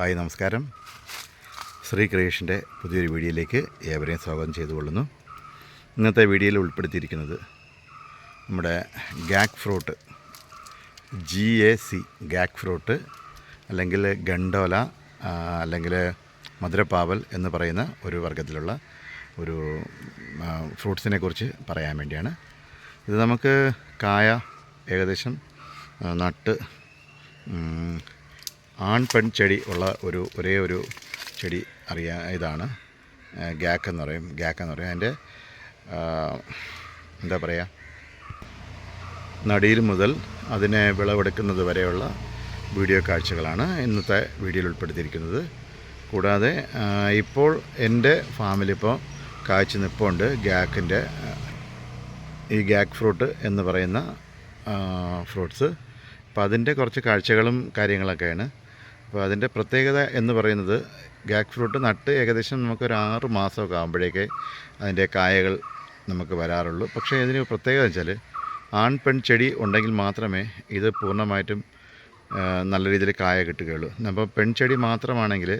Hi നമസ്കാരം. ശ്രീ ക്രിയേഷന്റെ പുതിയൊരു വീഡിയോയിലേക്ക് ഏവരെയും സ്വാഗതം ചെയ്തുകൊള്ളുന്നു. ഇന്നത്തെ വീഡിയോയിൽ ഉൾപ്പെടുത്തിയിരിക്കുന്നത് നമ്മുടെ gac fruit G A C gac fruit അല്ലെങ്കിൽ ഗണ്ടോല അല്ലെങ്കിൽ മധുരപ്പാവൽ എന്ന് പറയുന്ന ഒരു വർഗത്തിലുള്ള ഒരു ഫ്രൂട്ട്സിനെ കുറിച്ച് പറയാൻ വേണ്ടിയാണ്. ഇത് നമുക്ക് കായ ഏകദേശം നട്ട് ആൺ പെൺ ചെടി ഉള്ള ഒരു ഒരേ ഒരു ചെടി അറിയാ ഇതാണ്. ഗ്യാക്ക് എന്ന് പറയും. ഗ്യാക്ക് എന്ന് പറയും. അതിന്റെ എന്താ പറയുക നടിയിൽ മുതൽ അതിനെ വിളവെടുക്കുന്നത് വരെയുള്ള വീഡിയോ കാഴ്ചകളാണ് ഇന്നത്തെ വീഡിയോയിൽ ഉൾപ്പെടുത്തിയിരിക്കുന്നത്. കൂടാതെ ഇപ്പോൾ എന്റെ ഫാമിലിപ്പോൾ കാഴ്ച നിൽപ്പുണ്ട് ഗ്യാക്കിന്റെ ഈ ഗ്യാക്ക് ഫ്രൂട്ട് എന്ന് പറയുന്ന ഫ്രൂട്ട്സ്. അപ്പോൾ അതിന്റെ കുറച്ച് കാഴ്ചകളും കാര്യങ്ങളൊക്കെയാണ്. അപ്പോൾ അതിന്റെ പ്രത്യേകത എന്ന് പറയുന്നത് ഗാക്ക് ഫ്രൂട്ട് നട്ട് ഏകദേശം നമുക്കൊരു ആറ് മാസമൊക്കെ ആകുമ്പോഴേക്കേ അതിന്റെ കായകൾ നമുക്ക് വരാറുള്ളൂ. പക്ഷേ ഇതിന് പ്രത്യേകത വെച്ചാൽ ആൺ പെൺ ചെടി ഉണ്ടെങ്കിൽ മാത്രമേ ഇത് പൂർണമായിട്ടും നല്ല രീതിയിൽ കായ കിട്ടുകയുള്ളൂ. അപ്പോൾ പെൺചെടി മാത്രമാണെങ്കിൽ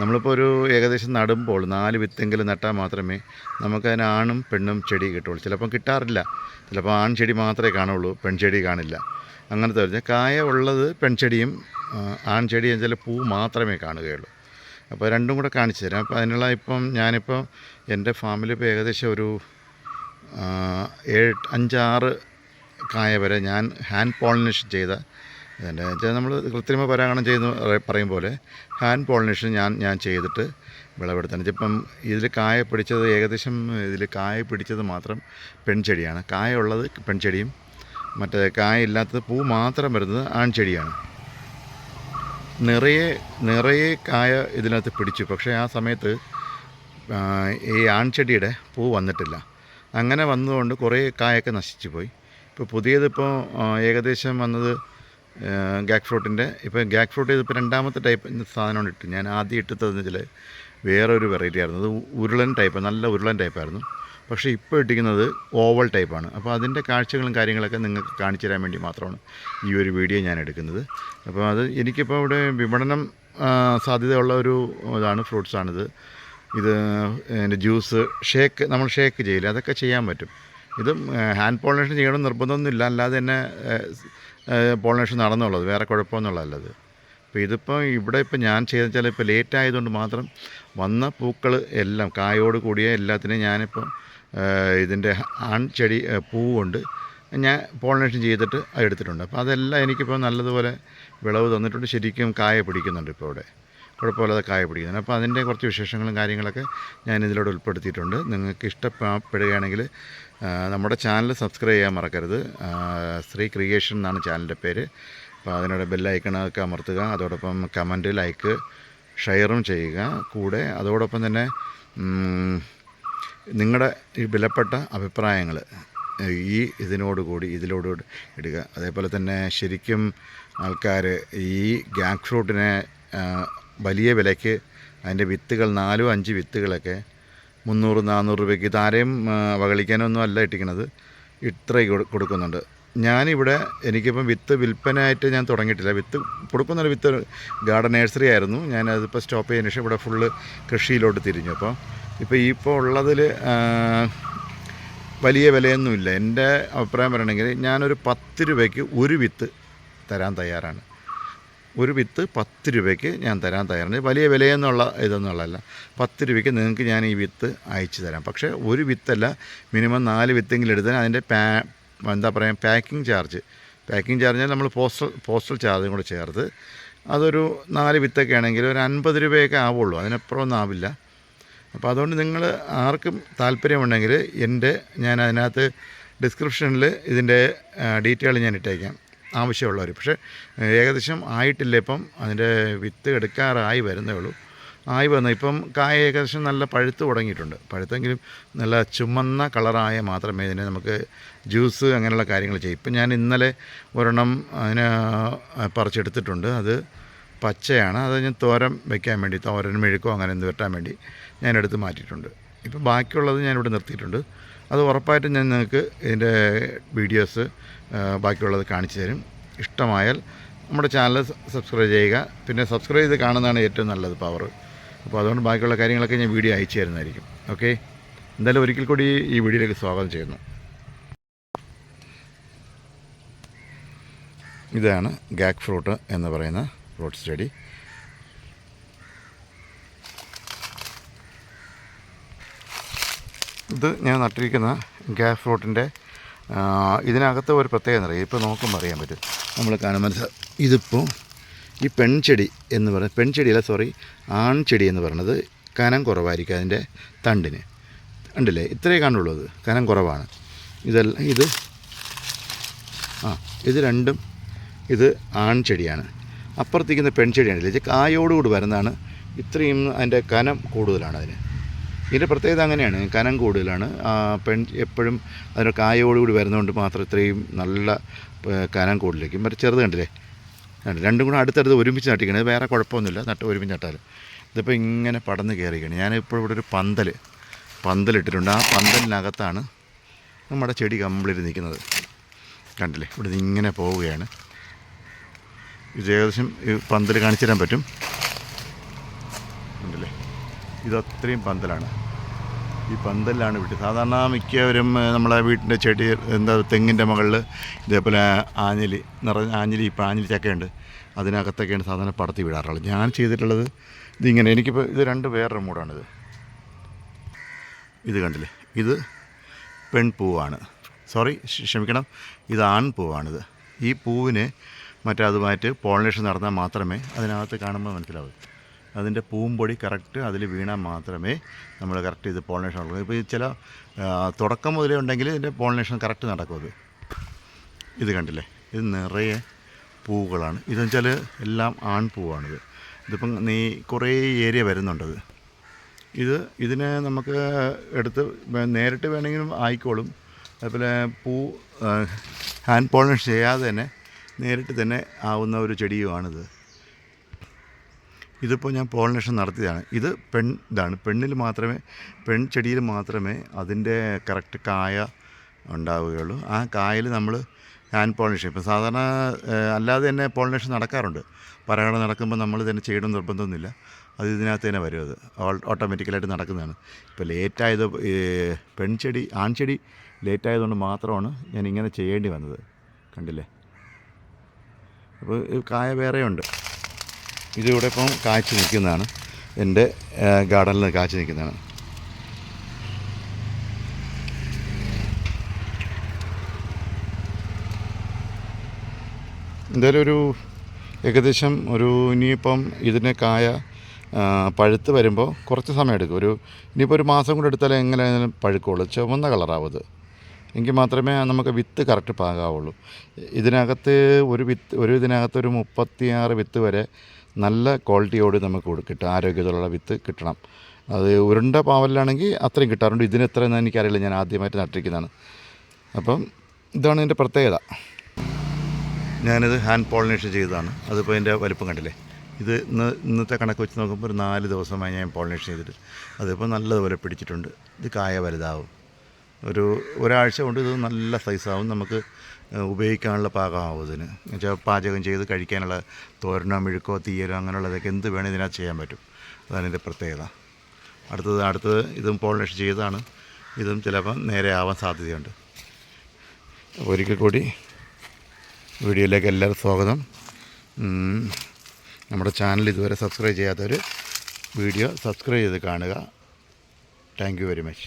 നമ്മളിപ്പോൾ ഒരു ഏകദേശം നടുമ്പോൾ നാല് വിത്തെങ്കിലും നട്ടാൽ മാത്രമേ നമുക്കതിന് ആണും പെണ്ണും ചെടി കിട്ടുള്ളൂ ചിലപ്പം കിട്ടാറില്ല. ചിലപ്പോൾ ആൺ ചെടി മാത്രമേ കാണുള്ളൂ പെൺചെടി കാണില്ല. അങ്ങനത്തെ വരുന്നത് കായ ഉള്ളത് പെൺചെടിയും ആൺചെടി ചില പൂ മാത്രമേ കാണുകയുള്ളൂ. അപ്പോൾ രണ്ടും കൂടെ കാണിച്ചു തരാം. അപ്പോൾ അതിനുള്ള ഇപ്പം ഞാനിപ്പോൾ എന്റെ ഫാമിൽ ഇപ്പോൾ ഏകദേശം ഒരു ഏഴ് അഞ്ചാറ് കായ വരെ ഞാൻ ഹാൻഡ് പോളിനേഷൻ ചെയ്ത എന്റെ വെച്ചാൽ നമ്മൾ കൃത്രിമ പരാഗണം ചെയ്യുന്ന പറ- പറയും പോലെ ഹാൻഡ് പോളിനേഷൻ ഞാൻ ഞാൻ ചെയ്തിട്ട് വിളവെടുത്താണ്. ഇപ്പം ഇതിൽ കായ പിടിച്ചത് ഏകദേശം ഇതിൽ കായ പിടിച്ചത് മാത്രം പെൺചെടിയാണ്. കായ ഉള്ളത് പെൺചെടിയും മറ്റേ കായില്ലാത്തത് പൂ മാത്രം വരുന്നത് ആൺചെടിയാണ്. നിറയെ നിറയെ കായ ഇതിനകത്ത് പിടിച്ചു. പക്ഷേ ആ സമയത്ത് ഈ ആൺചെടിയുടെ പൂ വന്നിട്ടില്ല. അങ്ങനെ വന്നതുകൊണ്ട് കുറേ കായൊക്കെ നശിച്ചു പോയി. ഇപ്പോൾ പുതിയതിപ്പോൾ ഏകദേശം വന്നത് ഗാക്ക് ഫ്രൂട്ടിന്റെ ഇപ്പോൾ ഗാക്ക് ഫ്രൂട്ട് ഇതിപ്പോൾ രണ്ടാമത്തെ ടൈപ്പ് സാധനമാണ് ഇട്ടു ഞാൻ ആദ്യം ഇട്ടു വെച്ചാൽ വേറൊരു വെറൈറ്റി ആയിരുന്നു. അത് ഉരുളൻ ടൈപ്പ് നല്ല ഉരുളൻ ടൈപ്പായിരുന്നു പക്ഷേ ഇപ്പോൾ ഇട്ടിരിക്കുന്നത് ഓവൽ ടൈപ്പാണ്. അപ്പോൾ അതിന്റെ കാഴ്ചകളും കാര്യങ്ങളൊക്കെ നിങ്ങൾക്ക് കാണിച്ചു തരാൻ വേണ്ടി മാത്രമാണ് ഈ ഒരു വീഡിയോ ഞാൻ എടുക്കുന്നത്. അപ്പോൾ അത് എനിക്കിപ്പോൾ ഇവിടെ വിപണനം സാധ്യതയുള്ള ഒരു ഇതാണ് ഫ്രൂട്ട്സാണിത്. ഇത് എന്റെ ജ്യൂസ് ഷേക്ക് നമ്മൾ ഷേക്ക് ചെയ്യില്ല അതൊക്കെ ചെയ്യാൻ പറ്റും. ഇത് ഹാൻഡ് പോളിനേഷൻ ചെയ്യണം നിർബന്ധമൊന്നുമില്ല അല്ലാതെ തന്നെ പോളിനേഷൻ നടന്നുള്ളത് വേറെ കുഴപ്പമൊന്നുള്ളതല്ലത് അപ്പോൾ ഇതിപ്പോൾ ഇവിടെ ഇപ്പോൾ ഞാൻ ചെയ്തെന്ന് വെച്ചാൽ ഇപ്പോൾ ലേറ്റ് ആയതുകൊണ്ട് മാത്രം വന്ന പൂക്കൾ എല്ലാം കായോട് കൂടിയ എല്ലാത്തിനെയും ഞാനിപ്പോൾ ഇതിന്റെ ആൺ ചെടി ഏ, പൂവുണ്ട്. ഞാൻ പോളിനേഷൻ ചെയ്തിട്ട് എടുത്തിട്ടുണ്ട്. അപ്പോൾ അതെല്ലാം എനിക്കിപ്പോൾ നല്ലതുപോലെ വിളവ് തന്നിട്ടുണ്ട്. ശരിക്കും കായ പിടിക്കുന്നുണ്ട് ഇപ്പോൾ ഇവിടെ. കുഴപ്പമില്ലാതെ കായ പിടിക്കുന്നുണ്ട്. അപ്പോൾ അതിന്റെ കുറച്ച് വിശേഷങ്ങളും കാര്യങ്ങളൊക്കെ ഞാൻ ഇതിലൂടെ ഉൾപ്പെടുത്തിയിട്ടുണ്ട്. നിങ്ങൾക്ക് ഇഷ്ടപ്പെടുകയാണെങ്കിൽ നമ്മുടെ ചാനൽ സബ്സ്ക്രൈബ് ചെയ്യാൻ മറക്കരുത്. ശ്രീ ക്രിയേഷൻ എന്നാണ് ചാനലിന്റെ പേര്. അപ്പോൾ അതിനോട് ബെല്ലൈക്കണൊക്കെ അമർത്തുക. അതോടൊപ്പം കമന്റ് ലൈക്ക് ഷെയറും ചെയ്യുക. കൂടെ അതോടൊപ്പം തന്നെ നിങ്ങളുടെ ഈ വിലപ്പെട്ട അഭിപ്രായങ്ങൾ ഈ ഇതിനോടുകൂടി ഇതിലോടുകൂടി ഇടുക. അതേപോലെ തന്നെ ശരിക്കും ആൾക്കാർ ഈ ഗാക്ക് ഫ്രൂട്ടിനെ വലിയ വിലയ്ക്ക് അതിന്റെ വിത്തുകൾ നാലോ അഞ്ച് വിത്തുകളൊക്കെ മുന്നൂറ് നാനൂറ് രൂപയ്ക്ക് ഇതാരെയും ആ, അവഗണിക്കാനൊന്നും അല്ല ഇട്ടിക്കണത് ഇത്ര കൊടു- കൊടുക്കുന്നുണ്ട്. ഞാനിവിടെ എനിക്കിപ്പം വിത്ത് വിൽപ്പനയായിട്ട് ഞാൻ തുടങ്ങിയിട്ടില്ല. വിത്ത് കൊടുക്കുന്നൊരു വിത്ത് ഗാർഡൻ നേഴ്സറി ആയിരുന്നു. ഞാനതിപ്പോൾ സ്റ്റോപ്പ് ചെയ്തതിന് ശേഷം ഇവിടെ ഫുള്ള് കൃഷിയിലോട്ട് തിരിഞ്ഞു. അപ്പോൾ ഇപ്പോൾ ഇപ്പോൾ ഉള്ളതിൽ വലിയ വിലയൊന്നുമില്ല. എന്റെ അഭിപ്രായം പറയണമെങ്കിൽ ഞാനൊരു പത്ത് രൂപയ്ക്ക് ഒരു വിത്ത് തരാൻ തയ്യാറാണ്. ഒരു വിത്ത് പത്ത് രൂപയ്ക്ക് ഞാൻ തരാൻ തയ്യാറാണ്. വലിയ വിലയെന്നുള്ള ഇതൊന്നുള്ളതല്ല. പത്ത് രൂപയ്ക്ക് നിങ്ങൾക്ക് ഞാൻ ഈ വിത്ത് അയച്ചു തരാം. പക്ഷേ ഒരു വിത്തല്ല മിനിമം നാല് വിത്തെങ്കിലും എടുത്താൽ അതിന്റെ പാ എന്താ പറയുക പാക്കിംഗ് ചാർജ്. പാക്കിംഗ് ചാർജ് നമ്മൾ പോസ്റ്റൽ പോസ്റ്റൽ ചാർജും കൂടെ ചേർത്ത് അതൊരു നാല് വിത്തൊക്കെ ആണെങ്കിൽ ഒരു അൻപത് രൂപയൊക്കെ ആവുള്ളൂ. അതിനപ്പുറമൊന്നും ആവില്ല. അപ്പോൾ അതുകൊണ്ട് നിങ്ങൾ ആർക്കും താല്പര്യമുണ്ടെങ്കിൽ എന്റെ ഞാൻ അതിനകത്ത് ഡിസ്ക്രിപ്ഷനിൽ ഇതിന്റെ ഡീറ്റെയിൽ ഞാൻ ഇട്ടേക്കാം. ആവശ്യമുള്ളവർ. പക്ഷേ ഏകദേശം ആയിട്ടില്ല ഇപ്പം. അതിന്റെ വിത്ത് എടുക്കാറായി വരുന്നേ ഉള്ളൂ. ആയി വന്നു ഇപ്പം കായ ഏകദേശം നല്ല പഴുത്ത് തുടങ്ങിയിട്ടുണ്ട്. പഴുത്തെങ്കിലും നല്ല ചുമന്ന കളറായ മാത്രമേ ഇതിനെ നമുക്ക് ജ്യൂസ് അങ്ങനെയുള്ള കാര്യങ്ങൾ ചെയ്യും. ഇപ്പം ഞാൻ ഇന്നലെ ഒരെണ്ണം അതിനെ പറിച്ചെടുത്തിട്ടുണ്ട്. അത് പച്ചയാണ്. അത് ഞാൻ തോരൻ വെക്കാൻ വേണ്ടി തോരൻ മെഴുക്കോ അങ്ങനെ എന്ത് വെട്ടാൻ വേണ്ടി ഞാൻ എടുത്ത് മാറ്റിയിട്ടുണ്ട്. ഇപ്പോൾ ബാക്കിയുള്ളത് ഞാനിവിടെ നിർത്തിയിട്ടുണ്ട്. അത് ഉറപ്പായിട്ടും ഞാൻ നിങ്ങൾക്ക് ഇതിന്റെ വീഡിയോസ് ബാക്കിയുള്ളത് കാണിച്ചു തരും. ഇഷ്ടമായാൽ നമ്മുടെ ചാനൽ സബ്സ്ക്രൈബ് ചെയ്യുക. പിന്നെ സബ്സ്ക്രൈബ് ചെയ്ത് കാണുന്നതാണ് ഏറ്റവും നല്ലത് പവർ. അപ്പോൾ അതുകൊണ്ട് ബാക്കിയുള്ള കാര്യങ്ങളൊക്കെ ഞാൻ വീഡിയോ അയച്ചു തരുന്നതായിരിക്കും. ഓക്കെ? എന്തായാലും ഒരിക്കൽ കൂടി ഈ വീഡിയോയിലേക്ക് സ്വാഗതം ചെയ്യുന്നു. ഇതാണ് ഗാക്ക് ഫ്രൂട്ട് എന്ന് പറയുന്ന ഫ്രൂട്ട് സ്റ്റഡി ഇത് ഞാൻ നട്ടിരിക്കുന്ന ഗ്യാസ് ഫ്രൂട്ടിന്റെ ഇതിനകത്ത് ഒരു പ്രത്യേകത അറിയാം ഇപ്പോൾ നോക്കുമ്പോൾ അറിയാൻ പറ്റും. നമ്മൾ കാണാൻ മനസ്സിലാവും ഇതിപ്പോൾ ഈ പെൺചെടി എന്ന് പറയുന്നത് പെൺചെടിയല്ല സോറി ആൺചെടി എന്ന് പറയുന്നത് കനം കുറവായിരിക്കും അതിന്റെ തണ്ടിന്. ഉണ്ടല്ലേ ഇത്രയേ കാണുള്ളൂ അത്. കനം കുറവാണ്. ഇതെല്ലാം ഇത് ആ ഇത് രണ്ടും ഇത് ആൺചെടിയാണ്. അപ്പുറത്തേക്കുന്ന പെൺചെടിയാണ്. ഇത് കായോടുകൂടി വരുന്നതാണ്. ഇത്രയും അതിന്റെ കനം കൂടുതലാണ് അതിന്. ഇതിന്റെ പ്രത്യേകത അങ്ങനെയാണ്. കനം കൂടുതലാണ്. പെൺ എപ്പോഴും അതിന്റെ കായോടുകൂടി വരുന്നതുകൊണ്ട് മാത്രം ഇത്രയും നല്ല കനം കൂടുതലേക്കും മറ്റേ ചെറുത് കണ്ടില്ലേ? കണ്ടോ? രണ്ടും കൂടെ അടുത്തടുത്ത് ഒരുമിച്ച് നട്ടിക്കണേ വേറെ കുഴപ്പമൊന്നുമില്ല. നട്ട് ഒരുമിച്ച് നട്ടാൽ ഇതിപ്പോൾ ഇങ്ങനെ പടന്ന് കയറിക്കണം ഞാനിപ്പോൾ ഇവിടെ ഒരു പന്തൽ പന്തലിട്ടിട്ടുണ്ട് ആ പന്തലിനകത്താണ് നമ്മുടെ ചെടി കംപ്ലീറ്റ് നിൽക്കുന്നത്. കണ്ടില്ലേ? ഇവിടെ ഇങ്ങനെ പോവുകയാണ്. ഇത് ഏകദേശം ഈ പന്തൽ കാണിച്ചു തരാൻ പറ്റും. ഉണ്ടല്ലേ ഇത് പന്തലാണ്. ഈ പന്തലിലാണ് വീട്ടിൽ സാധാരണ മിക്കവരും നമ്മളെ വീട്ടിന്റെ ചെടി എന്താ തെങ്ങിന്റെ മുകളിൽ ഇതേപോലെ ആഞ്ഞലി നിറഞ്ഞ ആഞ്ഞലി ഇപ്പോൾ ആഞ്ഞലി ചക്കയുണ്ട്. അതിനകത്തൊക്കെയാണ് സാധാരണ പടത്തി വിടാറുള്ളത്. ഞാൻ ചെയ്തിട്ടുള്ളത് ഇതിങ്ങനെ. എനിക്കിപ്പോൾ ഇത് രണ്ട് വേറൊരു മൂടാണിത്. ഇത് കണ്ടില്ലേ? ഇത് പെൺപൂവാണ്. സോറി ക്ഷമിക്കണം. ഇത് ആൺപൂവാണിത്. ഈ പൂവിന് മറ്റേ അതുമായിട്ട് പോളിനേഷൻ നടന്നാൽ മാത്രമേ അതിനകത്ത് കാണുമ്പോൾ മനസ്സിലാവൂ. അതിന്റെ പൂമ്പൊടി കറക്റ്റ് അതിൽ വീണാൽ മാത്രമേ നമ്മൾ കറക്റ്റ് ഇത് പോളിനേഷൻ ഉള്ളൂ ഇപ്പോൾ ചില തുടക്കം മുതലേ ഉണ്ടെങ്കിൽ ഇതിന്റെ പോളിനേഷൻ കറക്റ്റ് നടക്കും അത്. ഇത് കണ്ടില്ലേ? ഇത് നിറയെ പൂവുകളാണ്. ഇതെന്ന് വെച്ചാൽ എല്ലാം ആൺപൂവാണിത് ഇതിപ്പം നീ കുറേ ഏരിയ വരുന്നുണ്ടത് ഇത് ഇതിനെ നമുക്ക് എടുത്ത് നേരിട്ട് വേണമെങ്കിലും ആയിക്കോളും. അതുപോലെ പൂ ഹാൻഡ് പോളിനേഷൻ ചെയ്യാതെ തന്നെ നേരിട്ട് തന്നെ ആവുന്ന ഒരു ചെടിയുമാണിത്. ഇതിപ്പോൾ ഞാൻ പോളിനേഷൻ നടത്തിയതാണ്. ഇത് പെൺ ഇതാണ്. പെണ്ണിൽ മാത്രമേ പെൺ ചെടിയിൽ മാത്രമേ അതിന്റെ കറക്റ്റ് കായ ഉണ്ടാവുകയുള്ളൂ. ആ കായൽ നമ്മൾ ഹാൻഡ് പോളിനേഷൻ ഇപ്പോൾ സാധാരണ അല്ലാതെ തന്നെ പോളിനേഷൻ നടക്കാറുണ്ട്. പരകട നടക്കുമ്പോൾ നമ്മൾ തന്നെ ചെയ്യണം നിർബന്ധമൊന്നുമില്ല. അത് ഇതിനകത്ത് തന്നെ വരും അത്. ഓട്ടോമാറ്റിക്കലായിട്ട് നടക്കുന്നതാണ്. ഇപ്പോൾ ലേറ്റായത് പെൺചെടി ആൺചെടി ലേറ്റായതുകൊണ്ട് മാത്രമാണ് ഞാൻ ഇങ്ങനെ ചെയ്യേണ്ടി വന്നത്. കണ്ടില്ലേ? അപ്പോൾ കായ വേറെയുണ്ട്. ഇതിവിടെ ഇപ്പം കാച്ച് നിൽക്കുന്നതാണ്. എന്റെ ഗാർഡനിൽ കാച്ച് നിൽക്കുന്നതാണ്. എന്തായാലും ഒരു ഏകദേശം ഒരു ഇനിയിപ്പം ഇതിനെ കായ പഴുത്ത് വരുമ്പോൾ കുറച്ച് സമയം എടുക്കും. ഒരു ഇനിയിപ്പോൾ ഒരു മാസം കൂടെ എടുത്താലേ എങ്ങനെയായാലും പഴുക്കുള്ളൂ? ചുവന്ന കളറാവും അത്. എങ്കിൽ മാത്രമേ നമുക്ക് വിത്ത് കറക്റ്റ് പാകാവുള്ളൂ. ഇതിനകത്ത് ഒരു വിത്ത് ഒരു ഇതിനകത്ത് ഒരു മുപ്പത്തിയാറ് വിത്ത് വരെ നല്ല ക്വാളിറ്റിയോട് നമുക്ക് കൊടു- കിട്ടും. ആരോഗ്യത്തിലുള്ള വിത്ത് കിട്ടണം. അത് ഉരുണ്ട പാവലിലാണെങ്കിൽ അത്രയും കിട്ടാറുണ്ട്. ഇതിന് എത്ര എന്ന് എനിക്കറിയില്ല. ഞാൻ ആദ്യമായിട്ട് നട്ടിരിക്കുന്നതാണ്. അപ്പം ഇതാണ് ഇതിന്റെ പ്രത്യേകത. ഞാനിത് ഹാൻഡ് പോളിനേഷൻ ചെയ്തതാണ്. അതിപ്പോൾ എന്റെ വലിപ്പം കണ്ടില്ലേ? ഇത് ഇന്ന് ഇന്നത്തെ കണക്ക് വെച്ച് നോക്കുമ്പോൾ ഒരു നാല് ദിവസമായി ഞാൻ പോളിനേഷൻ ചെയ്തിട്ട്. അതിപ്പോൾ നല്ലതുപോലെ പിടിച്ചിട്ടുണ്ട്. ഇത് കായ വലുതാവും. ഒരു ഒരാഴ്ച കൊണ്ട് ഇത് നല്ല സൈസാവും. നമുക്ക് ഉപയോഗിക്കാനുള്ള പാകമാവും ഇതിന്. എന്നുവെച്ചാൽ പാചകം ചെയ്ത് കഴിക്കാനുള്ള തോരനോ മെഴുക്കോ തീയലോ അങ്ങനെയുള്ളതൊക്കെ എന്ത് വേണം ഇതിനകത്ത് ചെയ്യാൻ പറ്റും. അതാണ് ഇതിന്റെ പ്രത്യേകത. അടുത്തത് അടുത്തത് ഇതും പോളിനേഷൻ ചെയ്താണ് ഇതും ചിലപ്പം നേരെ ആവാൻ സാധ്യതയുണ്ട്. ഒരിക്കൽ കൂടി വീഡിയോയിലേക്ക് എല്ലാവർക്കും സ്വാഗതം. നമ്മുടെ ചാനൽ ഇതുവരെ സബ്സ്ക്രൈബ് ചെയ്യാത്തവർ വീഡിയോ സബ്സ്ക്രൈബ് ചെയ്ത് കാണുക. Thank very much.